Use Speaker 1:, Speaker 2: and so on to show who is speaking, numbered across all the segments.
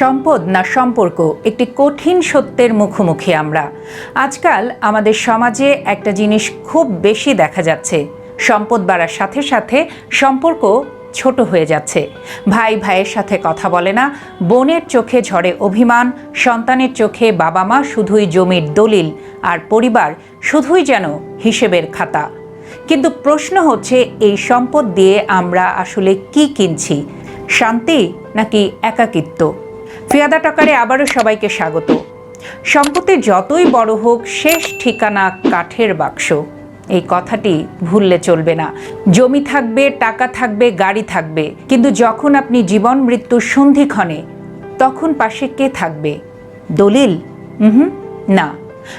Speaker 1: সম্পদ না সম্পর্ক একটি কঠিন সত্যের মুখোমুখি আমরা। আজকাল আমাদের সমাজে একটা জিনিস খুব বেশি দেখা যাচ্ছে। সম্পদ বাড়ার সাথে সাথে সম্পর্ক ছোট হয়ে যাচ্ছে। ভাই ভাইয়ের সাথে কথা বলে না, বোনের চোখে ঝরে অভিমান, সন্তানের চোখে বাবা মা শুধুই জমির দলিল আর পরিবার শুধুই যেন হিসেবের খাতা। কিন্তু প্রশ্ন হচ্ছে, এই সম্পদ দিয়ে আমরা আসলে কি কিনছি? শান্তি নাকি একাকিত্ব? ফিয়াদা টকারে আবারও সবাইকে স্বাগত। সম্পত্তি যতই বড় হোক, শেষ ঠিকানা কাঠের বাক্স। এই কথাটি ভুললে চলবে না। জমি থাকবে, টাকা থাকবে, গাড়ি থাকবে। কিন্তু যখন আপনি জীবন, মৃত্যুর সন্ধিক্ষণে তখন পাশে কে থাকবে? দলিল? হুম না।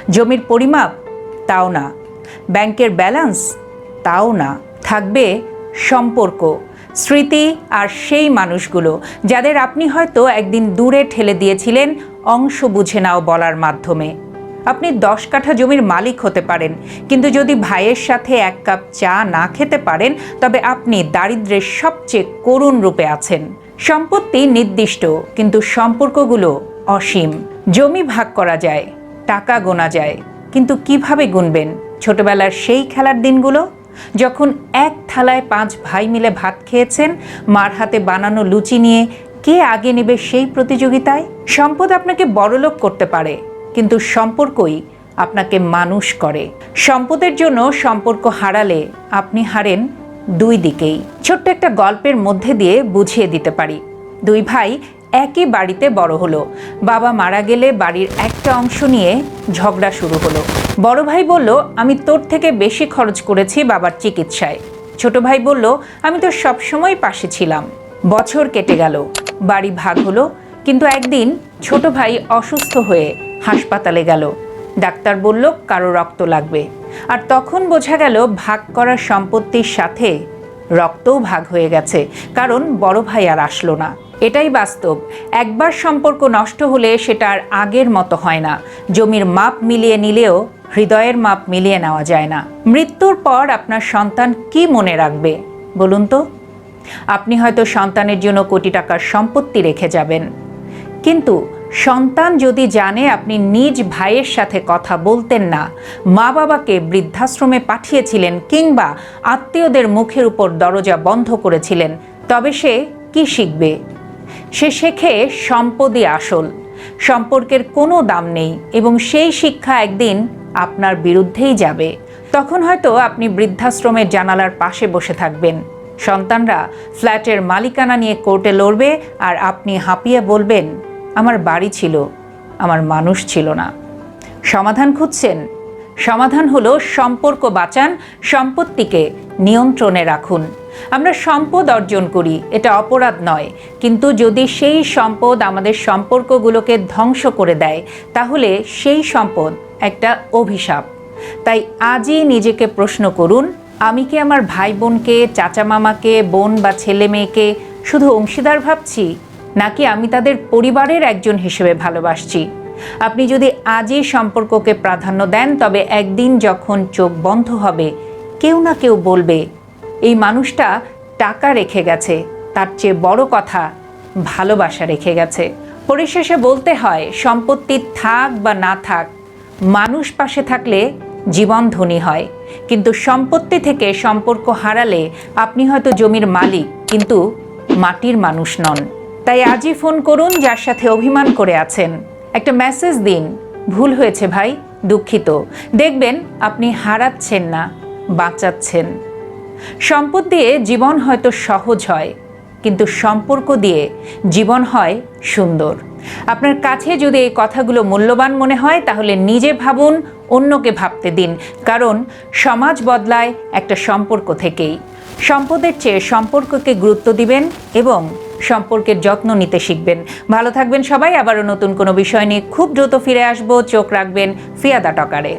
Speaker 1: জমির পরিমাপ? তাও না। ব্যাংকের ব্যালেন্স? তাও না। থাকবে সম্পর্ক। স্মৃতি আর সেই মানুষগুলো, যাদের আপনি হয়তো একদিন দূরে ঠেলে দিয়েছিলেন, অংশ বুঝে নাও বলার মাধ্যমে। আপনি দশ কাঠা জমির মালিক হতে পারেন, কিন্তু যদি ভাইয়ের সাথে এক কাপ চা না খেতে পারেন, তবে আপনি দারিদ্রের সবচেয়ে করুণ রূপে আছেন। সম্পত্তি নির্দিষ্ট, কিন্তু সম্পর্কগুলো অসীম। জমি ভাগ করা যায়, টাকা গোনা যায়, কিন্তু কীভাবে গুনবেন? ছোটবেলার সেই খেলার দিনগুলো? যখন এক থালায় পাঁচ ভাই মিলে ভাত খেয়েছেন, মার হাতে বানানো লুচি নিয়ে কে আগে নেবে সেই প্রতিযোগিতায়? সম্পদ আপনাকে বড়লোক করতে পারে, কিন্তু সম্পর্কই আপনাকে মানুষ করে। সম্পদের জন্য সম্পর্ক হারালে আপনি হারেন দুই দিকেই। ছোট্ট একটা গল্পের মধ্যে দিয়ে বুঝিয়ে দিতে পারি। দুই ভাই একই বাড়িতে বড় হলো। বাবা মারা গেলে বাড়ির একটা অংশ নিয়ে ঝগড়া শুরু হলো। বড় ভাই বলল, আমি তোর থেকে বেশি খরচ করেছি বাবার চিকিৎসায়। ছোট ভাই বলল, আমি তো সবসময় পাশে ছিলাম। বছর কেটে গেল, বাড়ি ভাগ হলো, কিন্তু একদিন ছোট ভাই অসুস্থ হয়ে হাসপাতালে গেল। ডাক্তার বলল, কারও রক্ত লাগবে। আর তখন বোঝা গেল, ভাগ করা সম্পত্তির সাথে রক্তও ভাগ হয়ে গেছে, কারণ বড় ভাই আর আসলো না। এটাই বাস্তব। একবার সম্পর্ক নষ্ট হলে সেটা আর আগের মতো হয় না। জমির মাপ মিলিয়ে নিলেও হৃদয়ের মাপ মিলিয়ে নেওয়া যায় না। মৃত্যুর পর আপনার সন্তান কি মনে রাখবে? বলুন তো। আপনি হয়তো সন্তানের জন্য কোটি টাকার সম্পত্তি রেখে যাবেন। কিন্তু সন্তান যদি জানে আপনি নিজ ভাইয়ের সাথে কথা বলতেন না মা বাবাকে বৃদ্ধাশ্রমে পাঠিয়েছিলেন কিংবা আত্মীয়দের মুখের উপর দরজা বন্ধ করেছিলেন, তবে সে কি শিখবে? সে শেখে সম্পদই আসল। সম্পর্কের কোনো দাম নেই এবং সেই শিক্ষা একদিন আপনার বিরুদ্ধেই যাবে। তখন হয়তো আপনি বৃদ্ধাশ্রমের জানালার পাশে বসে থাকবেন। সন্তানরা ফ্ল্যাটের মালিকানা নিয়ে কোর্টে লড়বে আর আপনি হাঁপিয়ে বলবেন, আমার বাড়ি ছিল, আমার মানুষ ছিল না। সমাধান খুঁজছেন। সমাধান হলো সম্পর্ক বাঁচান, সম্পত্তিকে নিয়ন্ত্রণে রাখুন। আমরা সম্পদ অর্জন করি, এটা অপরাধ নয়। কিন্তু যদি সেই সম্পদ আমাদের সম্পর্কগুলোকে ধ্বংস করে দেয়, তাহলে সেই সম্পদ একটা অভিশাপ। তাই আজই নিজেকে প্রশ্ন করুন, আমি কি আমার ভাই বোনকে চাচা মামাকে বোন বা ছেলে মেয়েকে শুধু অংশীদার ভাবছি, নাকি আমি তাদের পরিবারের একজন হিসেবে ভালোবাসছি? আপনি যদি আজই সম্পর্ককে প্রাধান্য দেন, তবে একদিন যখন চোখ বন্ধ হবে, কেউ না কেউ বলবে এই মানুষটা টাকা রেখে গেছে, তার চেয়ে বড় কথা ভালোবাসা রেখে গেছে। পরিশেষে বলতে হয়, সম্পত্তি থাক বা না থাক, মানুষ পাশে থাকলে জীবন ধনী হয়। কিন্তু সম্পত্তি থেকে সম্পর্ক হারালে আপনি হয়তো জমির মালিক, কিন্তু মাটির মানুষ নন। তাই আজই ফোন করুন যার সাথে অভিমান করে আছেন। একটা মেসেজ দিন, ভুল হয়েছে ভাই, দুঃখিত। দেখবেন আপনি হারাচ্ছেন না, বাঁচাচ্ছেন। সম্পদ দিয়ে জীবন হয়তো সহজ হয়, কিন্তু সম্পর্ক দিয়ে জীবন হয় সুন্দর। আপনার কাছে যদি এই কথাগুলো মূল্যবান মনে হয়, তাহলে নিজে ভাবুন, অন্যকে ভাবতে দিন। কারণ সমাজ বদলায় একটা সম্পর্ক থেকেই। সম্পদের চেয়ে সম্পর্ককে গুরুত্ব দিবেন এবং সম্পর্কের যত্ন নিতে শিখবেন। ভালো থাকবেন সবাই। আবারও নতুন কোনো বিষয় নিয়ে খুব দ্রুত ফিরে আসব। চোখ রাখবেন ফিয়াদা টকারে।